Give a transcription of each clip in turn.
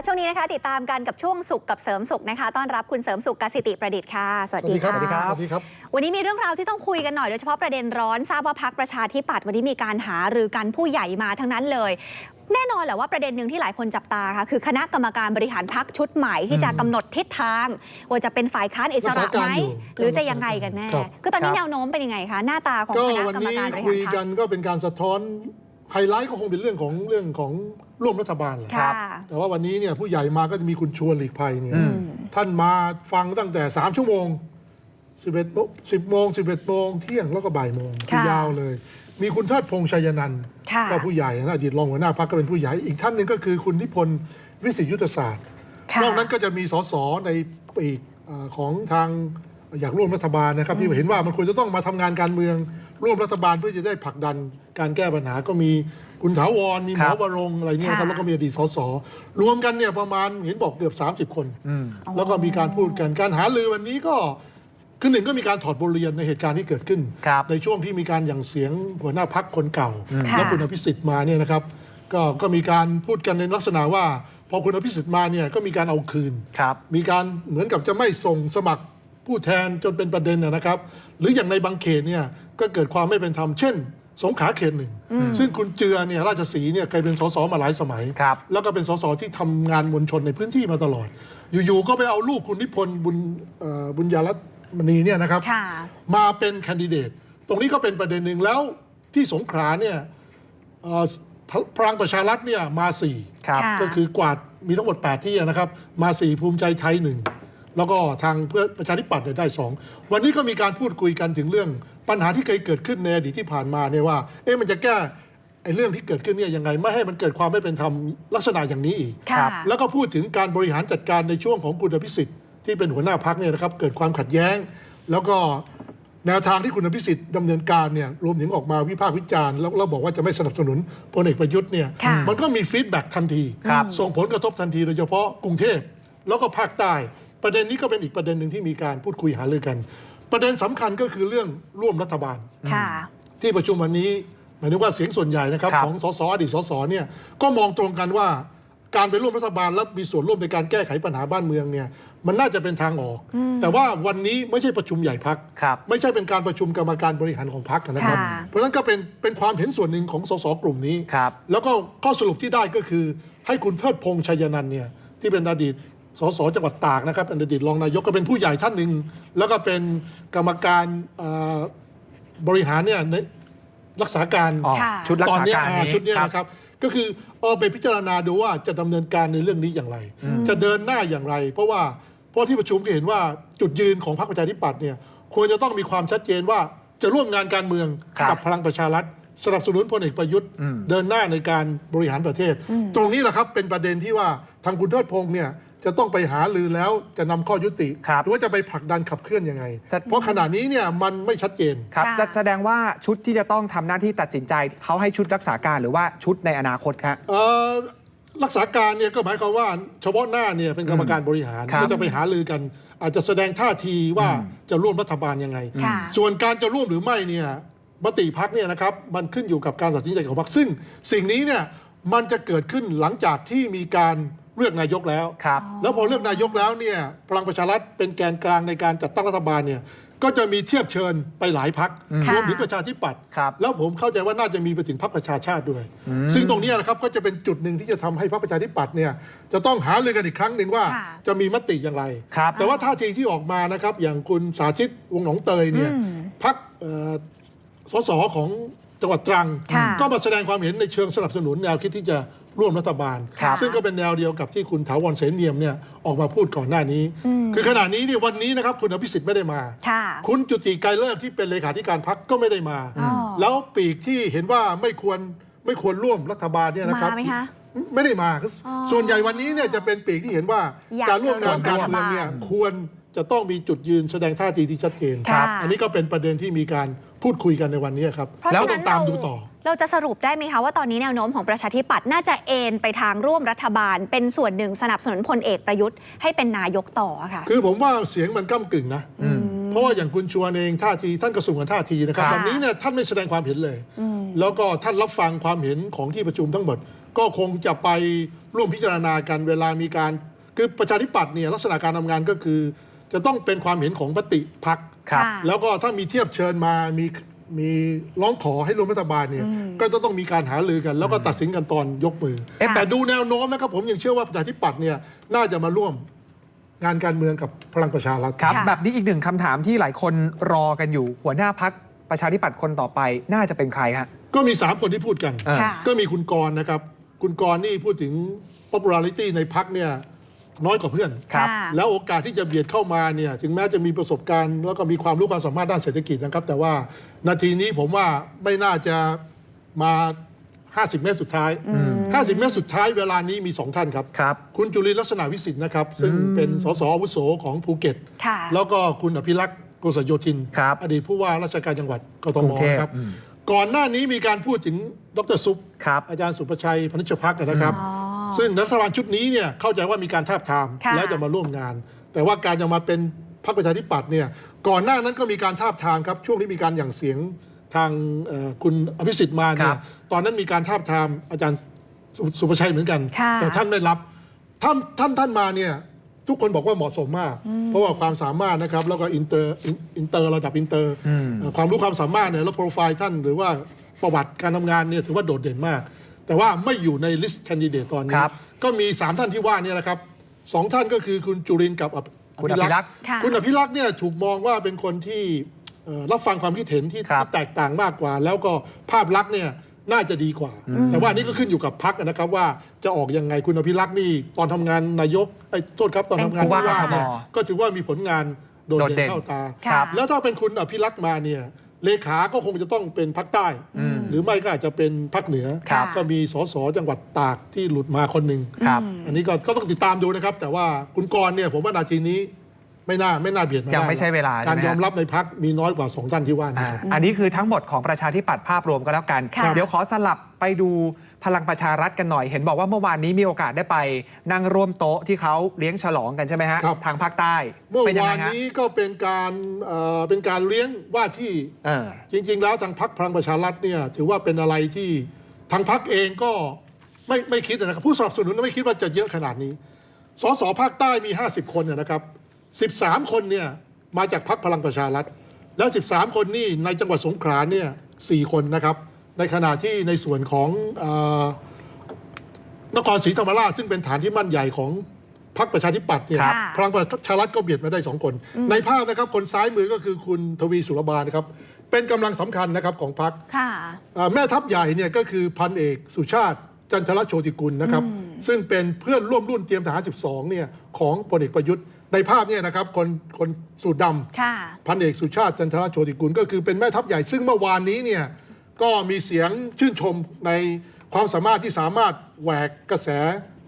ลับมาช่วงนี้นะคะ ติดตามกันกับช่วงสุขกับเสริมสุขนะคะ ต้อนรับคุณเสริมสุขกสิติประดิษฐ์ค่ะ สวัสดีค่ะสวัสดีครับสวัสดีครับ วันนี้มีเรื่องราวที่ต้องคุยกันหน่อยโดยเฉพาะประเด็นร้อนทราบว่าพักประชาธิปัตย์วันนี้มีการหารือกันผู้ใหญ่มาทั้งนั้นเลย แน่นอนแหละว่าประเด็นหนึ่งที่หลายคนจับตาค่ะคือคณะกรรมการบริหารพักชุดใหม่ที่จะกำหนดทิศทาง ว่าจะเป็นฝ่ายค้านอิสระไหมรักษาการอยู่หรือจะยังไงกันแน่ครับคือตอนนี้ครับแนวโน้มเป็นยังไงคะหน้าตาของก็คณะวันกรรมนี้การบริหาคุรยพักักนก็เป็นการสะท้อน ไฮไลท์ก็คงเป็นเรื่องของเรื่องของร่วมรัฐบาลแหละค่ะแต่ว่าวันนี้เนี่ยผู้ใหญ่มาก็จะมีคุณชวนหลีกภัยเนี่ยอืมท่านมาฟังตั้งแต่ 3 ชั่วโมง 11โมง10โมง11โมงเที่ยงแล้วก็บ่ายโมงค่ะยาวเลย มีคุณเทิดพงษ์ชัยนันท์ค่ะก็ผู้ใหญ่นะอดีตรองหัวหน้าพรรคก็เป็นผู้ใหญ่อีกท่านหนึ่งก็คือคุณนิพนธ์วิสิตยุทธศาสตร์ค่ะนอกนั้นก็จะมีสสในปีกเอ่อของทางอยากร่วมรัฐบาลนะครับที่เห็นว่ามันควรจะต้องมาทำงานการเมือง ร่วมรัฐบาลเพื่อจะได้ผลักดันการแก้ปัญหาก็มีคุณถาวรมีหมอครับวรงค์อะไรเนี่ยครับค่ะแล้วก็มีอดีตสสรวมกันเนี่ยประมาณเห็นบอกเกือบ 30 คนอืมแล้วก็มีการพูดกันการหาลือวันนี้ก็คือหนึ่งก็มีการถอดบทเรียนในเหตุการณ์ที่เกิดขึ้นครับในช่วงที่มีการหยั่งเสียงหัวหน้าพักคนเก่าค่ะและคุณอภิสิทธิ์มาเนี่ยนะครับก็ก็มีการพูดกันในลักษณะว่า พอคุณอภิสิทธิ์มาเนี่ยก็มีการเอาคืนครับมีการเหมือนกับจะไม่ส่งสมัคร ผู้แทนจนเป็นประเด็นนะนะครับ หรืออย่างในบางเขตเนี่ยก็เกิดความไม่เป็นธรรมเช่น สงขลาเขตหนึ่ง ซึ่งคุณเจือเนี่ยราชสีห์เนี่ยเคยเป็นสสมาหลายสมัยครับแล้วก็เป็นสสที่ทำงานมวลชนในพื้นที่มาตลอด อยู่ๆก็ไปเอาลูกคุณนิพนธ์บุญเอ่อบุญญารัตมณีเนี่ยนะครับค่ะมาเป็นแคนดิเดต ตรงนี้ก็เป็นประเด็นหนึ่งแล้วที่สงขลาเนี่ยเอ่อพพลังประชารัฐเนี่ยมาสี่ครับค่ะก็คือกวาดมีทั้งหมด 8 ที่นะครับ มาสี่ภูมิใจไทยหนึ่ง แล้วก็ทางเพื่อประชาธิปัตย์เนี่ยได้สองวันนี้ก็มีการพูดคุยกันถึงเรื่องปัญหาที่เคยเกิดขึ้นในอดีตที่ผ่านมาเนี่ยว่า เอ๊ะมันจะแก้ไอ้เรื่องที่เกิดขึ้นเนี่ยยังไงไม่ให้มันเกิดความไม่เป็นธรรมลักษณะอย่างนี้อีก ค่ะ แล้วก็พูดถึงการบริหารจัดการในช่วงของคุณอภิสิทธิ์ที่เป็นหัวหน้าพักเนี่ยนะครับเกิดความขัดแย้ง แล้วก็แนวทางที่คุณอภิสิทธิ์ดำเนินการเนี่ยรวมถึงออกมาวิพากษ์วิจารณ์แล้วแล้วบอกว่าจะไม่สนับสนุนพลเอกประยุทธ์เนี่ยค่ะ มันก็มีฟีดแบ็กทันที ครับ ส่งผลกระทบทันทีโดยเฉพาะกรุงเทพแล้วก็ภาคใต้ ประเด็นนี้ก็เป็นอีกประเด็นหนึ่งที่มีการพูดคุยหารือกัน ประเด็นสำคัญก็คือเรื่องร่วมรัฐบาลค่ะที่ประชุมวันนี้หมายถึงว่าเสียงส่วนใหญ่นะครับครับของสสอดีตสสเนี่ยก็มองตรงกันว่าการไปร่วมรัฐบาลและมีส่วนร่วมในการแก้ไขปัญหาบ้านเมืองเนี่ยมันน่าจะเป็นทางออก แต่ว่าวันนี้ไม่ใช่ประชุมใหญ่พักครับไม่ใช่เป็นการประชุมกรรมการบริหารของพักนะครับค่ะเพราะฉะนั้นก็เป็นเป็นความเห็นส่วนหนึ่งของสสกลุ่มนี้ครับแล้วก็ข้อสรุปที่ได้ก็คือให้คุณเทิดพงษ์ชัยนันท์เนี่ยที่เป็นอดีต สสจังหวัดตากนะครับเป็นอดีตรองนายกก็เป็นผู้ใหญ่ท่านหนึ่งแล้วก็เป็นกรรมการเอ่อบริหารเนี่ยในรักษาการอ๋อค่ะ ชุดรักตอนษาเนี้ยการอ่านี้ชุดเนี้ยครับ นะครับ ก็คือเอาไปพิจารณาดูว่าจะดำเนินการในเรื่องนี้อย่างไร จะเดินหน้าอย่างไร เพราะว่าเพราะที่ประชุมก็เห็นว่าจุดยืนของพรรคประชาธิปัตย์เนี่ยควรจะต้องมีความชัดเจนว่าจะร่วมงานการเมืองครับกับพลังประชารัฐสนับสนุนพลเอกประยุทธ์ อืม เดินหน้าในการบริหารประเทศ ตรงนี้แหละครับเป็นประเด็นที่ว่าทางคุณเทิดพงษ์เนี่ย จะต้องไปหาลือแล้วจะนำข้อยุติ ครับหรือว่าจะไปผลักดันขับเคลื่อนยังไง สัตเพราะขณะนี้เนี่ยมันไม่ชัดเจน ครับค่ะ แสแสดงว่าชุดที่จะต้องทำหน้าที่ตัดสินใจเขาให้ชุดรักษาการหรือว่าชุดในอนาคตครับ เอ่อรักษาการเนี่ยก็หมายความว่าเฉพาะหน้าเนี่ยเป็นกรรมการบริหารครับก็จะไปหารือกัน อาจจะแสดงท่าทีว่าจะร่วมรัฐบาลยังไง ค่ะ ส่วนการจะร่วมหรือไม่เนี่ยมติพักเนี่ยนะครับมันขึ้นอยู่กับการตัดสินใจของพักซึ่งสิ่งนี้เนี่ยมันจะเกิดขึ้นหลังจากที่มีการ เลือกนายกแล้ว ครับ แล้วพอเลือกนายกแล้วเนี่ยพลังประชารัฐเป็นแกนกลางในการจัดตั้งรัฐบาลเนี่ยก็จะมีเทียบเชิญไปหลายพักค่ะรวมถึงประชาธิปัตย์ครับแล้วผมเข้าใจว่าน่าจะมีไปถึงพรรคประชาชาติด้วย ซึ่งตรงนี้นะครับก็จะเป็นจุดหนึ่งที่จะทำให้พรรคประชาธิปัตย์เนี่ยจะต้องหารือกันอีกครั้งหนึ่งว่าค่ะจะมีมติอย่างไรครับแต่ว่าท่าทีที่ออกมานะครับอย่างคุณสาธิตวงศ์หนองเตยเนี่ยอืมพรรคเอ่อสสของ จังหวัดตรัง ค่ะก็มาแสดงความเห็นในเชิงสนับสนุนแนวคิดที่จะร่วมรัฐบาลครับซึ่งก็เป็นแนวเดียวกับที่คุณถาวรเสนเนียมเนี่ยออกมาพูดก่อนหน้านี้ คือขณะนี้เนี่ยวันนี้นะครับคุณอภิสิทธิ์ไม่ได้มา ค่ะ คุณจุติไกรเลิกษ์ที่เป็นเลขาธิการพักก็ไม่ได้มา อ๋อแล้วปีกที่เห็นว่าไม่ควรไม่ควรร่วมรัฐบาลเนี่ยนะครับมาไหมคะไม่ได้มาคืออ๋อส่วนใหญ่วันนี้เนี่ยจะเป็นปีกที่เห็นว่าอยากการร่วมงานจะร่วมการเมืองเนี่ยรัฐบาลควรจะต้องมีจุดยืนแสดงท่าทีที่ชัดเจนค่ะ อันนี้ก็เป็นประเด็นที่มีการ พูดคุยกันในวันนี้ครับเพราะแล้วฉะต้นั้อนงตามดูต่อ เราจะสรุปได้ไหมคะว่าตอนนี้แนวโน้มของประชาธิปัตย์น่าจะเอนไปทางร่วมรัฐบาล เป็นส่วนหนึ่งสนับสนุนพลเอกประยุทธ์ให้เป็นนายกต่อค่ะ คือผมว่าเสียงมันก้ากึ่งนะ เพราะว่าอย่างคุณชวนเองท่าทีท่านกระสุนกันท่าทีนะครับค่ะวันนี้เนี่ยท่านไม่แสดงความเห็นเลย แล้วก็ท่านรับฟังความเห็นของที่ประชุมทั้งหมด ก็คงจะไปร่วมพิจารณากันเวลามีการ คือประชาธิปัตย์เนี่ยลักษณะการทำงานก็คือ จะต้องเป็นความเห็นของมติพัก ครับค่ะแล้วก็ถ้ามีเทียบเชิญมามีมีร้องขอให้ร่วมรัฐบาลเนี่ย ก็จะต้องมีการหารือกัน แล้วก็ตัดสินกันตอนยกมือเอ๊ะแต่ดูแนวโน้มนะครับผมยังเชื่อว่าประชาธิปัตย์เนี่ยน่าจะมาร่วมงานการเมืองกับพลังประชารัฐครับค่ะแบบนี้อีกหนึ่งคำถามที่หลายคนรอกันอยู่ หัวหน้าพักประชาธิปัตย์คนต่อไปน่าจะเป็นใครฮะก็มี 3 คนที่พูดกันเออค่ะก็มีคุณกรณ์นะครับ คุณกรณ์นี่พูดถึง popularity ในพักเนี่ย น้อยกว่าเพื่อน ครับค่ะแล้วโอกาสที่จะเบียดเข้ามาเนี่ยถึงแม้จะมีประสบการณ์ แล้วก็มีความรู้ความสามารถด้านเศรษฐกิจนะครับ แต่ว่านาทีนี้ผมว่าไม่น่าจะมา 50 เมตรสุดท้าย 50 เมตรสุดท้ายเวลานี้มี 2 ท่านครับ ครับ คุณจุลินลักษณะวิสิทธิ์นะครับ ซึ่งเป็นสสอาวุโสของภูเก็ต ค่ะ แล้วก็คุณอภิรักษ์โกษโยธิน ครับอดีตผู้ว่าราชการจังหวัดกทกรุมงเทพครับ อืม ก่อนหน้านี้มีการพูดถึงดรซุป ครับ อาจารย์สุประชัยพนิชพักนะครับ อ๋อ ซึ่งรัฐบาลชุดนี้เนี่ยเข้าใจว่ามีการทาบทามค่ะแล้วจะมาร่วมงาน แต่ว่าการจะมาเป็นพรรคประชาธิปัตย์เนี่ยก่อนหน้านั้นก็มีการทาบทามครับช่วงที่มีการหยั่งเสียงทางเอ่อคุณอภิสิทธิ์มาคเนี่รัยบตอนนั้นมีการทาบทามอาจารย์สุสุประชัยเหมือนกันค่ะแต่ท่านไม่รับท่านท่านท่านมาเนี่ยทุกคนบอกว่าเหมาะสมมาก เพราะว่าความสามารถนะครับแล้วก็อินเตอร์อินเตอร์ระดับอินเตอร์เอ่อความรู้ความสามารถเนี่ยแล้วโปรไฟล์ท่านหรือว่าประวัติการทำงานเนี่ยถือว่าโดดเด่นมาก แต่ว่าไม่อยู่ในลิสต์แคนดิเดตตอนนี้ ครับก็มี 3 ท่านที่ว่าเนี่ยแหละครับสองท่านก็คือคุณจุรินทร์กับอภิคุณอภิรักษ์ค่ะ คุณอภิรักษ์เนี่ยถูกมองว่าเป็นคนที่เอ่อรับฟังความคิดเห็นที่ครับ ที่แตกต่างมากกว่า แล้วก็ภาพลักษณ์เนี่ยน่าจะดีกว่า แต่ว่าอันนี้ก็ขึ้นอยู่กับพักนะครับว่าจะออกยังไงคุณอภิรักษ์นี่ตอนทำงานนายกไอ้ยโทษครับตอนทำงานผู้ว่าผู้กทมเนี่ยก็ถือว่ามีผลงานโดดโดดเด่เด่นนเข้าตาครับแล้วถ้าเป็นคุณอภิรักษ์มาเนี่ยเลขาก็คงจะต้องเป็นพักใต้ หรือไม่ก็อาจจะเป็นพักเหนือ ครับก็มีสสจังหวัดตากที่หลุดมาคนหนึ่งครับ อันนี้ก็ก็ต้องติดตามดูนะครับ แต่ว่าคุณกรณ์เนี่ยผมว่านาทีนี้ ไม่น่าไม่น่าเบียดมายังได้ไม่ใช่เวลาการใช่ไหมยอมฮะรับในพักมีน้อยกว่าสองท่านที่ว่านี้อ่าครับอันนี้คือทั้งหมดของประชาธิปัตย์ภาพรวมก็แล้วกันค่ะเดี๋ยวขอสลับไปดูพลังประชารัฐกันหน่อย เห็นบอกว่าเมื่อวานนี้มีโอกาสได้ไป นั่งร่วมโต๊ะที่เขาเลี้ยงฉลองกันใช่ไหมฮะครับทางภาคใต้เมื่อเป็นยังวาไงนฮะนี้ก็เป็นการเอ่อเป็นการเลี้ยงว่าที่เออจริง ๆ แล้วทางพักพลังประชารัฐเนี่ยถือว่าเป็นอะไรที่ทางพักเองก็ไม่ไม่คิดนะครับผู้สนับสนุนไม่คิดว่าจะเยอะขนาดนี้สสภาคใต้มี 50 คนเนี่ยนะครับ 13 คนเนี่ยมาจากพักพลังประชารัฐ แล้ว 13 คนนี่ในจังหวัดสงขลาเนี่ย4คนนะครับ ในขณะที่ในส่วนของเออนครศรีธรรมราชซึ่งเป็นฐานที่มั่นใหญ่ของพรรคประชาธิปัตย์เนี่ยครับ พลังประชารัฐก็เบียดมาได้สองคน ในภาพนะครับคนซ้ายมือก็คือคุณทวีสุรบานะครับ เป็นกำลังสำคัญนะครับของพรรค ค่ะอ่าแม่ทัพใหญ่เนี่ยก็คือพันเอกสุชาติ จันทรโชติกุลนะครับ ซึ่งเป็นเพื่อนร่วมรุ่นเตรียมทหาร 12 เนี่ยของพลเอกประยุทธ์ ในภาพเนี่ยนะครับคนคนสูตรดำค่ะพันเอกสุชาติจันทรโชติกุลก็คือเป็นแม่ทัพใหญ่ซึ่งเมื่อวานนี้เนี่ยก็มีเสียงชื่นชมในความสามารถที่สามารถแหวกกระแส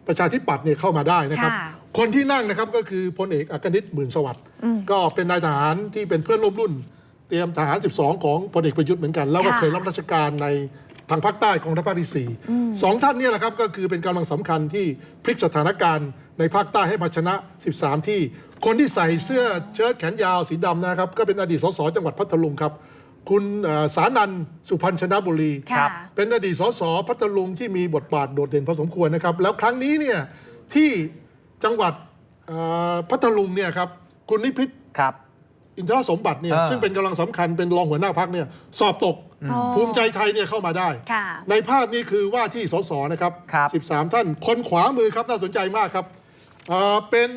ประชาธิปัตย์เนี่ยเข้ามาได้นะครับ ค่ะ คนที่นั่งนะครับก็คือพลเอกอักนิตหมื่นสวัสดิ์ก็เป็นนายทหารที่เป็นเพื่อนร่วมรุ่น เตรียมทหาร 12 ของพลเอกประยุทธ์เหมือนกัน แล้วก็ค่ะ เคยรับราชการใน ทางภาคใต้ของทัพภาคที่สี่สองท่านเนี่ยแหละครับก็คือเป็นกำลังสำคัญที่พลิกสถานการณ์ในภาคใต้ให้มาชนะ 13 ที่ คนที่ใส่เสื้อเชิ้ตแขนยาวสีดำนะครับ ก็เป็นอดีตสสจังหวัดพัทลุงครับ คุณเอ่อสานันท์สุพันชนะบุรี ค่ะ เป็นอดีตสสพัทลุงที่มีบทบาทโดดเด่นพอสมควรนะครับ แล้วครั้งนี้เนี่ยที่จังหวัดเอ่อพัทลุงเนี่ยครับคุณนิพิษ ครับ อินทรสมบัติเนี่ยเออซึ่งเป็นกำลังสำคัญเป็นรองหัวหน้าพักเนี่ยสอบตกอ๋อ ภูมิใจไทยเนี่ยเข้ามาได้ค่ะในภาพนี้คือว่าที่สสนะครับครับ13ท่าน คนขวามือครับน่าสนใจมากครับเอ่อเป็น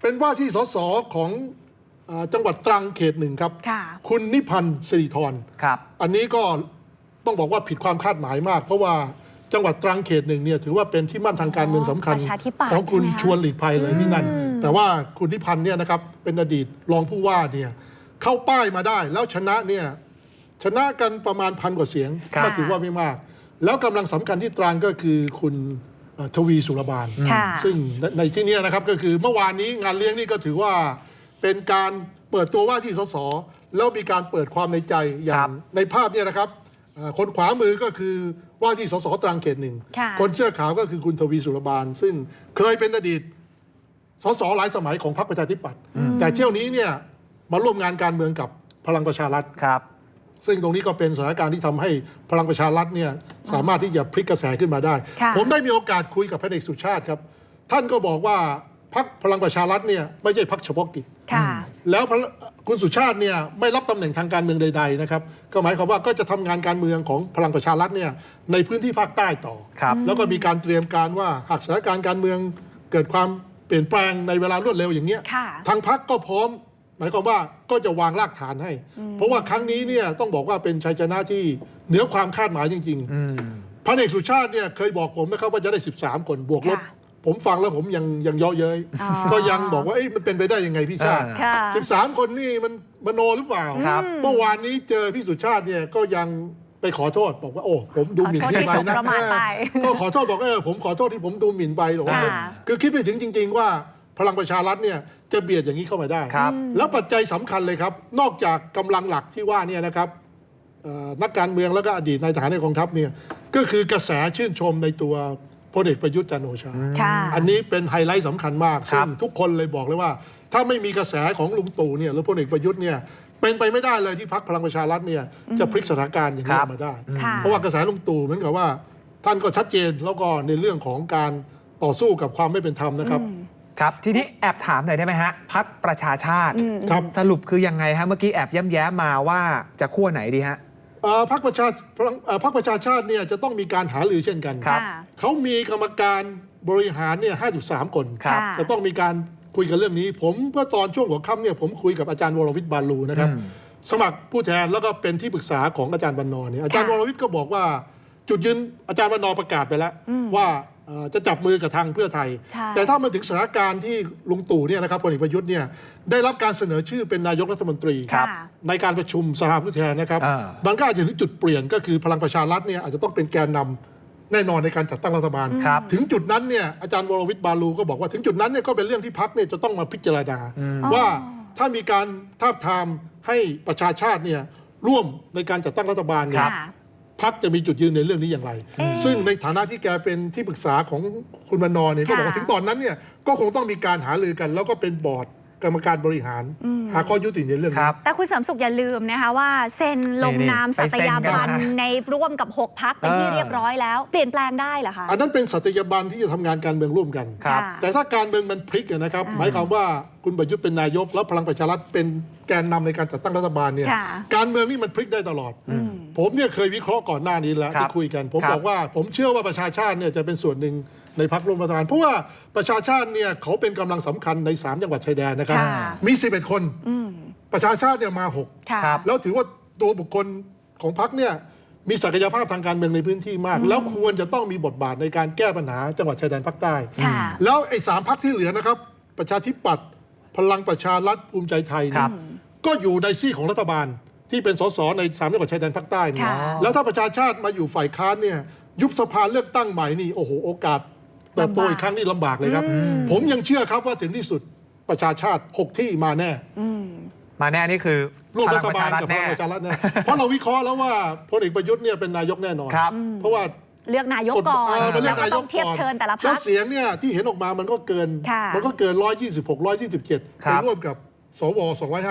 เป็นว่าที่สสของเอ่อจังหวัดตรังเขตหนึ่งครับค่ะคุณนิพันธ์สิริธรครับอันนี้ก็ต้องบอกว่าผิดความคาดหมายมาก เพราะว่าจังหวัดตรังเขตหนึ่งเนี่ยถือว่าเป็นที่มั่นทางการเมืองสำคัญประชาธิปัตย์ของคุณใช่ไหมคะชวนหลีกภัยเลยที่นั่น แต่ว่าคุณนิพันธ์เนี่ยนะครับเป็นอดีตรองผู้ว่าเนี่ยเข้าป้ายมาได้แล้วชนะเนี่ย ชนะกันประมาณพันกว่าเสียงครับก็ถือว่าไม่มาก แล้วกำลังสำคัญที่ตรังก็คือคุณเอ่อทวีสุรบาล ค่ะ ซึ่งในในที่เนี้ยนะครับก็คือเมื่อวานนี้งานเลี้ยงนี่ก็ถือว่าเป็นการเปิดตัวว่าที่สสแล้วมีการเปิดความในใจอย่าครังบ ในภาพเนี่ยนะครับเอ่อคนขวามือก็คือว่าที่สสตรังเขตหนึ่งค่ะ คนเสื้อขาวก็คือคุณทวีสุรบาล ซึ่งเคยเป็นอดีต สสหลายสมัยของพรรคประชาธิปัตย์แต่เที่ยวนี้เนี่ยมาร่วมงานการเมืองกับพลังประชารัฐ ครับ ซึ่งตรงนี้ก็เป็นสถานการณ์ที่ทำให้พลังประชารัฐเนี่ยสามารถที่จะพลิกกระแสขึ้นมาได้ค่ะผมได้มีโอกาสคุยกับพระเอกสุชาติครับ ท่านก็บอกว่าพรรคพลังประชารัฐเนี่ยไม่ใช่พรรคเฉพาะกิจค่ะแล้วพระคุณสุชาติเนี่ยไม่รับตำแหน่งทางการเมืองใด ๆ นะครับ ก็หมายความว่าก็จะทำงานการเมืองของพลังประชารัฐเนี่ยในพื้นที่ภาคใต้ต่อครับแล้วก็มีการเตรียมการว่าหากสถานการณ์การเมืองเกิดความเปลี่ยนแปลงในเวลารวดเร็วอย่างเงี้ยค่ะทางพรรคก็พร้อม หมายความว่าก็จะวางรากฐานให้ เพราะว่าครั้งนี้เนี่ยต้องบอกว่าเป็นชัยชนะที่เหนือความคาดหมายจริงอืมๆพันเอกสุชาติเนี่ยเคยบอกผมนะครับว่าจะได้ 13 คนบวกลบ ค่ะ ผมฟังแล้วผมยังยังเย่อเย้ยอ๋อ ก็ยังบอกว่าเอ้ยมันเป็นไปได้ยังไงพี่ชาติ อ่า ค่ะสิบสามคนนี่มันมโนหรือเปล่า ครับ เมื่อวานนี้เจอพี่สุชาติเนี่ยก็ยังไปขอโทษบอกว่าโอ้ผมดูหมิ่นขอโทษพี่ที่ไปสบนะประมาทไปเออก็ขอโทษบอกเออผมขอโทษที่ผมดูหมิ่นไปบอกว่าค่ะ คือคิดไปถึงจริง ๆ ว่า พลังประชารัฐเนี่ยจะเบียดอย่างนี้เข้ามาได้ ครับ แล้วปัจจัยสำคัญเลยครับ นอกจากกำลังหลักที่ว่าเนี่ยนะครับเอ่อนักการเมืองแล้วก็อดีตนายทหารในกองทัพเนี่ยก็คือกระแสชื่นชมในตัวพลเอกประยุทธ์จันทร์โอชา ค่ะอันนี้เป็นไฮไลท์สำคัญมากครัซึ่บ งทุกคนเลยบอกเลยว่า ถ้าไม่มีกระแสของลุงตู่เนี่ยหรือพลเอกประยุทธ์เนี่ยเป็นไปไม่ได้เลยที่พักพลังประชารัฐเนี่ยจะพลิกสถานการณ์อย่างนี้ออกมาได้ ค่ะ เพราะว่ากระแสลุงตู่เหมือนกับว่า ท่านก็ชัดเจนแล้วก็ในเรื่องของการต่อสู้กับความไม่เป็นธรรมนะครับ ครับ ทีนี้แอบถามหน่อยได้ไหมฮะพักประชาชาติครับ สรุปคือยังไงฮะ เมื่อกี้แอบย้ำแย้มมาว่าจะขั้วไหนดีฮะ เอ่อพรรคประชาพลังเอ่อพรรคประชาชาติเนี่ยจะต้องมีการหารือเช่นกัน ครับ ค่ะ เขามีกรรมการบริหารเนี่ย53 คน ครับ ค่ะ จะต้องมีการคุยกันเรื่องนี้ ผมเมื่อตอนช่วงหัวค่ำเนี่ยผมคุยกับอาจารย์วรวิทย์บาลูนะครับ อืม สมัครผู้แทนแล้วก็เป็นที่ปรึกษาของอาจารย์บรรณอเนี่ยอาจารย์วค่ะรวิทย์ก็บอกว่า จุดยืนอาจารย์บรรณอประกาศไปแล้ว ว่าเอ่อ จะจับมือกับทางเพื่อไทยใช่แต่ถ้ามาถึงสถานการณ์ที่ลุงตู่เนี่ยนะครับพลเอกประยุทธ์เนี่ยได้รับการเสนอชื่อเป็นนายกรัฐมนตรีครับค่ะในการประชุมสภาผู้แทนนะครับอ่ามันก็อาจจะถึงจุดเปลี่ยนก็คือพลังประชารัฐเนี่ยอาจจะต้องเป็นแกนนำแน่นอนในการจัดตั้งรัฐบาลครับถึงจุดนั้นเนี่ยอาจารย์วรวิทย์บาลูก็บอกว่าถึงจุดนั้นเนี่ยก็เป็นเรื่องที่พักเนี่ยจะต้องมาพิจารณา ว่าถ้ามีการทาบทามให้ประชาชาติเนี่ยร่วมในการจัดตั้งรัฐบาลเนี่ยค่ะ พักจะมีจุดยืนในเรื่องนี้อย่างไรเอ๊ะซึ่งในฐานะที่แกเป็นที่ปรึกษาของคุณบรรณอเนี่ยก็บอกว่าค่ะถึงตอนนั้นเนี่ยก็คงต้องมีการหารือกัน แล้วก็เป็นบอร์ดกรรมการบริหาร หาข้อยุติในเรื่องคนี้รับ แต่คุณเสริมสุขอย่าลืมนะคะว่าเซ็นลงนี่นามไปสัเซ็ตนยากันบันนะในร่วมกับ 6 พักเป็นที่เออเรียบร้อยแล้ว เปลี่ยนแปลงได้เหรอคะ อันนั้นเป็นสัตยาบันที่จะทำงานการเมืองร่วมกัน ครับค่ะแต่ถ้าการเมืองมันพลิกอะนะครับ หมายความว่าคุณประยุทธ์เป็นนายก แล้วพลังประชารัฐเป็นแกนนำในการจัดตั้งรัฐบาลเนี่ยค่ะ การเมืองนี่มันพลิกได้ตลอด ผมเนี่ยเคยวิเคราะห์ก่อนหน้านี้แล้วครับที่คุยกัน ผมครับ บอกว่าผมเชื่อว่าประชาชาติเนี่ยจะเป็นส่วนหนึ่งในพรรคร่วมรัฐบาลเพราะว่าประชาชาติเนี่ยเขาเป็นกำลังสำคัญใน 3 จังหวัดชายแดนนะครับ ค่ะ มี 11 คนประชาชาติเนี่ยมาค่ะ ครับ6แล้วถือว่าตัวบุคคลของพรรคเนี่ยมีศักยภาพทางการเมืองในพื้นที่มาก แล้วควรจะต้องมีบทบาทในการแก้ปัญหาจังหวัดชายแดนภาคใต้ ค่ะ แล้วไอ้สามพักที่เหลือนะครับ ประชาธิปัตย์พลังประชารัฐภูมิใจไทยเนี่ยครับก็อยู่ในซี่ของรัฐบาล ที่เป็นสสในสามจังหวัดชายแดนภาคใต้เนี่ยค่ะ แล้วถ้าประชาชาติมาอยู่ฝ่ายค้านเนี่ยยุบสภาเลือกตั้งใหม่นี่โอ้โหโอกาสเติบโตอีกครั้งนี่ลำบากเลยครับ ผมยังเชื่อครับว่าถึงที่สุดประชาชาติหกที่มาแน่มาแน่นี่คือร่วมพรัลังฐประบาชาลรัฐกับพแน่ลังประชารัฐแน่เพราะเราวิเคราะห์แล้วว่าพลเอกประยุทธ์เนี่ยเป็นนายกแน่นอน ครับ เพราะว่าเลือกนายกก่อนเมาเลืแล้อวก็นายต้องเทียบเชิญแต่ละแล้พัวกเสียงเนี่ยที่เห็นออกมามันก็เกิน ค่ะ มันก็เกิน 126 127ครัไปบ ร่วมกับ สว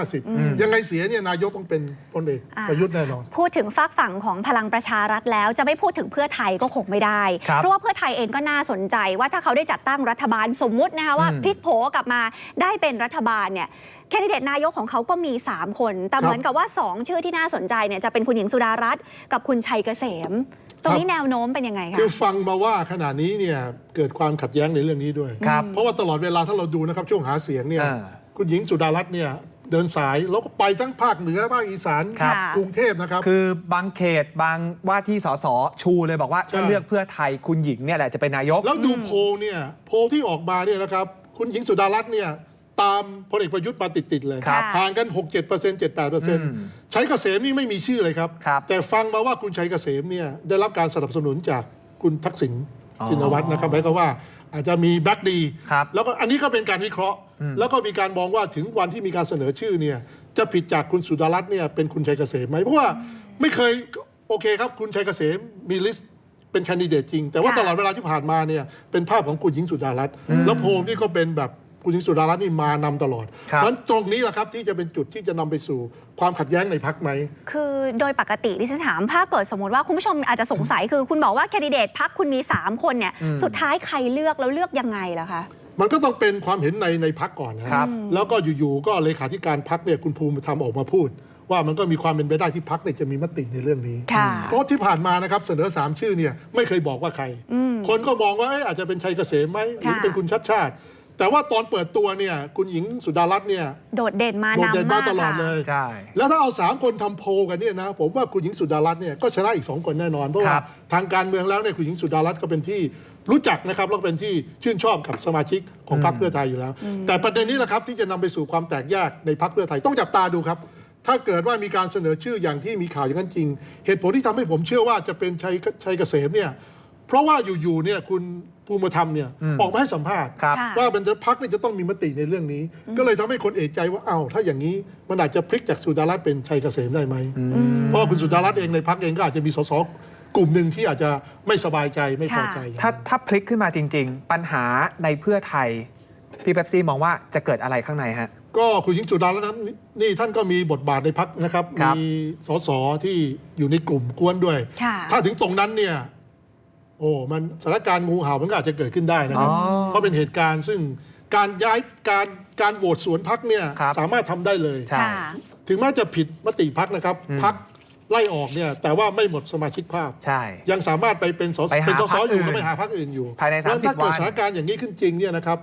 250 ยังไงเสียเนี่ยนายกต้องเป็นพลเอกอ่าประยุทธ์แน่นอน พูดถึงฝากฝั่งของพลังประชารัฐแล้วจะไม่พูดถึงเพื่อไทยก็คงไม่ได้ครับเพราะว่าเพื่อไทยเองก็น่าสนใจว่าถ้าเขาได้จัดตั้งรัฐบาลสมมุตินะคะว่าอืมพลิกโผกลับมาได้เป็นรัฐบาลเนี่ยแคนดิเดตนายกของเขาก็มี 3 คน แต่ครับเหมือนกับว่า 2 ชื่อที่น่าสนใจเนี่ยจะเป็นคุณหญิงสุดารัตน์กับคุณชัยเกษม ตรงนี้ครับแนวโน้มเป็นยังไงคะคือฟังมาว่าขณะนี้เนี่ยเกิดความขัดแย้งในเรื่องนี้ด้วยครับเพราะว่าตลอดเวลาถ้าเราดูนะครับช่วงหาเสียงเนี่ยอ่า คุณหญิงสุดารัตน์เนี่ยเดินสายแล้วก็ไปทั้งภาคเหนือภาคอีสานครับ กรุงเทพนะครับ คือบางเขตบางว่าที่สสชูเลยบอกว่าถ้าใช่เลือกเพื่อไทยคุณหญิงเนี่ยแหละจะเป็นนายก แล้วดูโพลเนี่ยโพลที่ออกมาเนี่ยนะครับคุณหญิงสุดารัตน์เนี่ยตามพลเอกประยุทธ์มาติด ๆ เลยครับห่างกัน 6 7 7 8อืมชัยเกษมนี่ไม่มีชื่อเลยครับครับ แต่ฟังมาว่าคุณชัยเกษมเนี่ยได้รับการสนับสนุนจากคุณทักษิณอ๋อชินวัตรนะครับหมายความว่า อาจจะมีแบ็กดี ครับ แล้วก็อันนี้ก็เป็นการวิเคราะห์ แล้วก็มีการมองว่าถึงวันที่มีการเสนอชื่อเนี่ยจะผิดจากคุณสุดารัตน์เนี่ยเป็นคุณชัยเกษมไหมเพราะว่าไม่เคยโอเคครับคุณชัยเกษมมีลิสต์เป็นแคนดิเดตจริง แต่ว่าค่ะ ตลอดเวลาที่ผ่านมาเนี่ยเป็นภาพของคุณหญิงสุดารัตน์แล้วโพลนี่ก็เป็นแบบ คุณหญิงสุดารัตน์นี่มานำตลอดครับเพราะฉะนั้นตรงนี้แหละครับที่จะเป็นจุดที่จะนำไปสู่ความขัดแย้งในพักไหม คือโดยปกติดิฉันถามถ้าเกิดสมมติว่าคุณผู้ชมอาจจะสงสัยคือคุณบอกว่าแคนดิเดตพักคุณมี 3 คนเนี่ยอืมสุดท้ายใครเลือกแล้วเลือกยังไงล่ะคะ มันก็ต้องเป็นความเห็นในในพักก่อนนะครับ แล้วก็อยู่ๆก็เลขาธิการพักเนี่ยคุณภูมิธรรมออกมาพูด ว่ามันก็มีความเป็นไปได้ที่พักเนี่ยจะมีมติในเรื่องนี้ ค่ะ เพราะที่ผ่านมานะครับเสนอสามชื่อเนี่ยไม่เคยบอกว่าใครอืมคนก็มองว่าเอ้ยอาจจะเป็นชัยเกษมไหมหรือค่ะเป็นคุณชัดชาติ แต่ว่าตอนเปิดตัวเนี่ย คุณหญิงสุดารัตน์เนี่ยโดดเด่นมาโดดเด่นนำมามาตกลอดค่ะ เลย ใช่ แล้วถ้าเอาสามคนทำโพลกันเนี่ยนะผมว่าคุณหญิงสุดารัตน์เนี่ยก็ชนะอีกสองคนแน่นอน เพราะคว่ารับ ทางการเมืองแล้วเนี่ยคุณหญิงสุดารัตน์ก็เป็นที่รู้จักนะครับแล้วก็เป็นที่ชื่นชอบกับสมาชิกของพรรคเพื่อไทยอยู่แล้ว แต่ประเด็นนี้แหละครับที่จะนำไปสู่ความแตกแยกในพรรคเพื่อไทยต้องจับตาดูครับ ถ้าเกิดว่ามีการเสนอชื่ออย่างที่มีข่าวอย่างนั้นจริง เหตุผลที่ทำให้ผมเชื่อว่าจะเป็นชัยชัยเกษมเนี่ยเพราะว่าอยู่ๆเนี่ยคุณ ภูมิธรรมเนี่ยอืม ออกมาให้สัมภาษณ์ ครับ ค่ะ ว่าเป็นพักเนี่ยจะต้องมีมติในเรื่องนี้ ก็เลยทำให้คนเอกใจว่าเอ้าถ้าอย่างนี้มันอาจจะพลิกจากสุดารัตน์เป็นชัยเกษมได้ไหมเพราะว่าคุณสุดารัตน์เองในพักเองก็อาจจะมีสสกลุ่มหนึ่งที่อาจจะไม่สบายใจไม่พอใจ ถ้าถ้าพลิกขึ้นมาจริง ๆ ปัญหาในเพื่อไทย พี่เป๊ปซี่มองว่าจะเกิดอะไรข้างในฮะ ก็คุณหญิงสุดารัตน์นั้นนี่ท่านก็มีบทบาทในพักนะครับ ครับ มีสสที่อยู่ในกลุ่มกวนด้วย ค่ะ ถ้าถึงตรงนั้นเนี่ย โอ้มันสถานการณ์งูเห่ามันก็อาจจะเกิดขึ้นได้นะครับ อ๋อเพราะเป็นเหตุการณ์ซึ่งการย้ายการการโหวตสวนพักเนี่ยครับ สามารถทำได้เลย ใช่ ค่ะ ถึงแม้จะผิดมติพักนะครับอืมพักไล่ออกเนี่ยแต่ว่าไม่หมดสมาชิกภาพ ใช่ ยังสามารถไปเป็นสสไปหาเป็นสพสรรคอยู่อื่นแล้วไปหาพรรคอื่นอยู่ภายในเพระฉะ30ถ้าเกิดวัน สถานการณ์อย่างนี้ขึ้นจริงเนี่ยนะครับ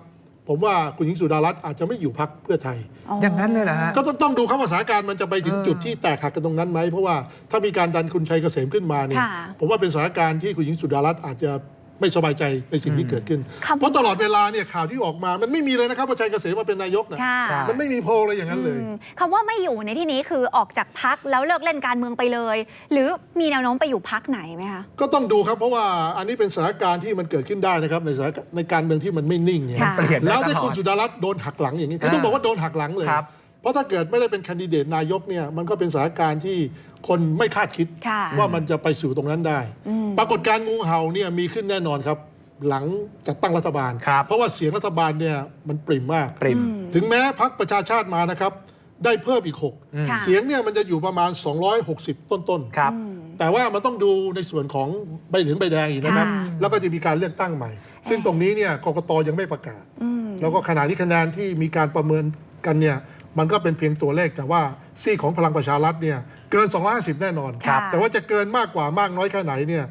ผมว่าคุณหญิงสุดารัตน์อาจจะไม่อยู่พรรคเพื่อไทย อย่างนั้นเลยนะฮะ ก็ต้องต้องดูครับว่าสถานการณ์มันจะไปถึงเออจุดที่แตกหักกันตรงนั้นไหมเพราะว่าถ้ามีการดันคุณชัยเกษมขึ้นมาเนี่ยค่ะ ผมว่าเป็นสถานการณ์ที่คุณหญิงสุดารัตน์อาจจะ ไม่สบายใจในสิ่งที่เกิดขึ้นคำเพราะตลอดเวลาเนี่ยข่าวที่ออกมา มันไม่มีเลยนะครับว่าชัยเกษมมาเป็นนายกนะค่ะใช่มันไม่มีโพลเลยอย่างนั้นเลย อืมคำว่าไม่อยู่ในที่นี้คือออกจากพักแล้วเลิกเล่นการเมืองไปเลย หรือมีแนวโน้มไปอยู่พักไหนไหมคะ ก็ต้องดูครับเพราะว่าอันนี้เป็นสถานการณ์ที่มันเกิดขึ้นได้นะครับในสถานในการเมืองที่มันไม่นิ่งเนี่ยค่ะ เปลี่ยนได้แล้วตถ้าลอคุณดสุดารัตน์โดนหักหลังอย่างนี้คืออ่าต้องบอกว่าโดนหักหลังเลย ครับ เพราะถ้าเกิดไม่ได้เป็นแคนดิเดตนายกเนี่ยมันก็เป็นสถานการณ์ที่คนไม่คาดคิดค่ะว่ามันจะไปสู่ตรงนั้นได้อืมปรากฏการณ์งูเห่าเนี่ยมีขึ้นแน่นอนครับ หลังจัดตั้งรัฐบาล ครับ เพราะว่าเสียงรัฐบาลเนี่ยมันปริ่มมาก ปริม ถึงแม้พักประชาชาติมานะครับ ได้เพิ่มอีกอืมค่ะ 6 เสียงเนี่ยมันจะอยู่ประมาณ 260 ต้นๆ ครับ แต่ว่ามันต้องดูในส่วนของใบเหลืองใบแดงอีกนะครับ ค่ะแล้วก็จะมีการเลือกตั้งใหม่ ซึ่งตรงนี้เนี่ยกกตยังไม่ประกาศอืมแล้วก็ขณะที่คะแนนที่มีการประเมินกันเนี่ย มันก็เป็นเพียงตัวเลขแต่ว่าซีกของพลังประชารัฐเนี่ยเกิน 250 แน่นอนครับ แต่ว่าจะเกินมากกว่ามากน้อยแค่ไหนเนี่ย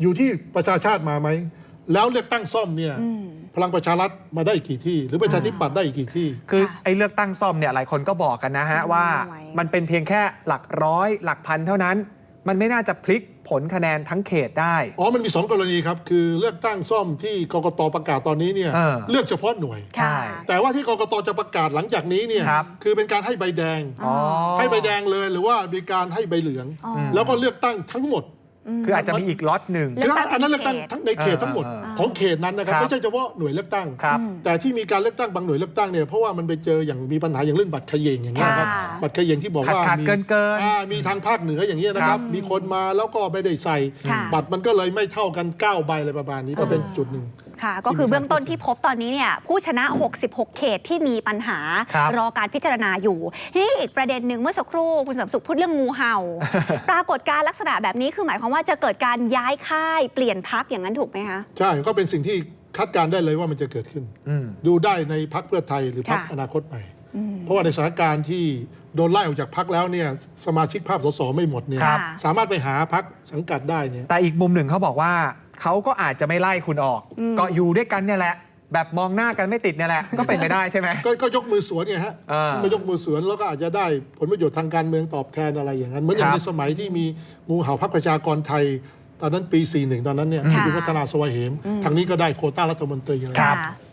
อยู่ที่ประชาชาติมาไหม แล้วเลือกตั้งซ่อมเนี่ยอืมพลังประชารัฐมาได้อีกกี่ที่ หรือประชาธิปัตย์ได้อีกกี่ที่ คือค่ะไอ้เลือกตั้งซ่อมเนี่ยหลายคนก็บอกกันนะฮะอืมว่าไว้มันเป็นเพียงแค่หลักร้อยหลักพันเท่านั้น มันไม่น่าจะพลิก ผลคะแนนทั้งเขตได้ อ๋อ มันมี 2 กรณีครับ คือเลือกตั้งซ่อมที่กกตประกาศตอนนี้เนี่ยเออ เลือกเฉพาะหน่วย ใช่ แต่ว่าที่กกตจะประกาศหลังจากนี้เนี่ยครับคือเป็นการให้ใบแดง อ๋อ ให้ใบแดงเลยหรือว่ามีการให้ใบเหลือง อ๋อ แล้วก็เลือกตั้งทั้งหมด คืออาจจะมีอีกล็อตหนึ่ง เลืคืออกตั้งอันนั้นเลือกตั้งในเขตทั้งในเขตทั้งหมดเออเออของเขตนั้นนะครับครับไม่ใช่เฉพาะหน่วยเลือกตั้ง ครับแต่ที่มีการเลือกตั้งบางหน่วยเลือกตั้งเนี่ยเพราะว่ามันไปเจออย่างมีปัญหาอย่างเรื่องบัตรเขยงอย่างเงี้ยครับค่ะ บัตรเขยงที่บอกขาดว่าขาดมีเกินเกิน อ่ามีทางภาคเหนืออย่างเงี้ยนะคครัรับบมีคนมาแล้วก็ไม่ได้ใส่ ค่ะ บัตรมันก็เลยไม่เท่ากัน9ใบอะไรประมาณนี้ก็เป็นจุดหนึ่ง ค่ะ ก็คือเบื้องต้นที่พบตอนนี้เนี่ยผู้ชนะ 66 เขตที่มีปัญหาครับรอการพิจารณาอยู่ทีนี่อีกประเด็นหนึ่งเมื่อสักครู่คุณสมสุขพูดเรื่องงูเห่า ปรากฏการณ์ลักษณะแบบนี้คือหมายความว่าจะเกิดการย้ายค่ายเปลี่ยนพักอย่างนั้นถูกไหมคะ ใช่ ก็เป็นสิ่งที่คาดการณ์ได้เลยว่ามันจะเกิดขึ้น อืม ดูได้ในพักเพื่อไทยหรือพักค่ะ อนาคตใหม่เพราะว่าในสถานการณ์ที่โดนไล่ออกจากพักแล้วเนี่ยสมาชิกภาพสสไม่หมดเนี่ยครับ สามารถไปหาพักสังกัดได้เนี่ย แต่อีกมุมหนึ่งเขาบอกว่า เขาก็อาจจะไม่ไล่คุณออก ก็อยู่ด้วยกันเนี่ยแหละ แบบมองหน้ากันไม่ติดเนี่ยแหละ ก็เป็นไปได้ใช่ไหม ก็ก็ยกมือสวนไงฮะอ่าก็ยกมือสวนแล้วก็อาจจะได้ผลประโยชน์ทางการเมืองตอบแทนอะไรอย่างนั้นเหมือนอย่างครับในสมัยที่มีงูเห่าพักประชากรไทย ตอนนั้นปี 41 ตอนนั้นเนี่ยค่ะ คุณวัฒนาสวัยเหมทางนี้ก็ได้โควต้ารัฐมนตรีอะไรครับะ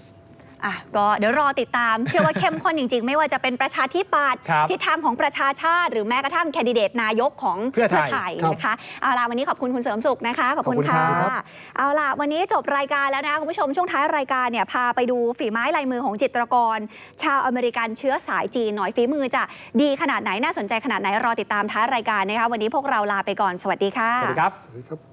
อะก็เดี๋ยวรอติดตาม เชื่อว่าเข้มข้นจริง ๆ ไม่ว่าจะเป็นประชาธิปัตย์ครับทิศทางของประชาชาติ หรือแม้กระทั่งแคนดิเดตนายกของเพื่อไทยนะคะเอาล่ะวันนี้ขอบคุณคุณเสริมสุขนะคะขอบคุณขอบคุณค่ะครับ เอาล่ะวันนี้จบรายการแล้วนะคะคุณผู้ชมช่วงท้ายรายการเนี่ยพาไปดูฝีไม้ลายมือของจิตรกร ชาวอเมริกันเชื้อสายจีนหน่อยฝีมือจะดีขนาดไหนน่าสนใจขนาดไหนรอติดตามท้ายรายการนะคะวันนี้พวกเราลาไปก่อนสวัสดีค่ะ สวัสดีครับ สวัสดีครับ